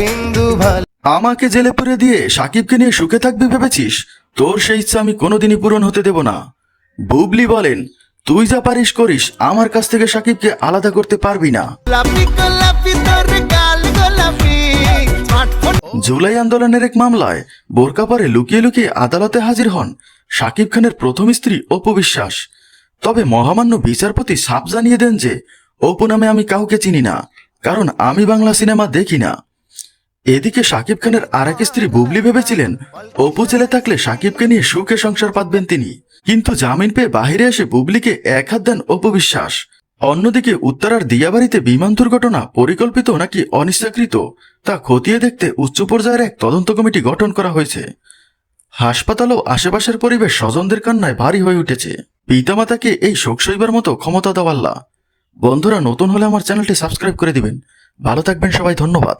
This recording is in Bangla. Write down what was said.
বিন্দু ভালো আমাকে জেলে পুরে দিয়ে সাকিবকে নিয়ে সুখে থাকবি ভেবেছিস? তোর সেই ইচ্ছা আমি কোনোদিনই পূরণ হতে দেব না। বুবলি বলেন তুই যা পারিস করিস আমার কাছ থেকে সাকিবকে আলাদা করতে পারবি না। জুলাই আন্দোলনের এক মামলায় বোরকা পরে লুকিয়ে লুকিয়ে আদালতে হাজির হন সাকিব খানের প্রথম স্ত্রী অপু বিশ্বাস। তবে মহামান্য বিচারপতি সাপ জানিয়ে দেন যে অপু নামে আমি কাউকে চিনি না কারণ আমি বাংলা সিনেমা দেখি না। এদিকে সাকিব খানের আর এক স্ত্রী বুবলি ভেবেছিলেন, অপু জেলে থাকলে সাকিবকে নিয়ে সুখে সংসার পাতবেন তিনি। কিন্তু জামিন পেয়ে বাহিরে এসে বুবলিকে এক হাত দেন অপু বিশ্বাস। অন্যদিকে উত্তরার দিয়াবাড়িতে বিমান দুর্ঘটনা পরিকল্পিত নাকি অনিচ্ছাকৃত, তা খতিয়ে দেখতে উচ্চ পর্যায়ের এক তদন্ত কমিটি গঠন করা হয়েছে। হাসপাতাল ও আশেপাশের পরিবেশ স্বজনদের কান্নায় ভারী হয়ে উঠেছে। পিতামাতাকে এই শোক সইবার মতো ক্ষমতা দেওয়াল্লা। বন্ধুরা, নতুন হলে আমার চ্যানেলটি সাবস্ক্রাইব করে দিবেন। ভালো থাকবেন সবাই, ধন্যবাদ।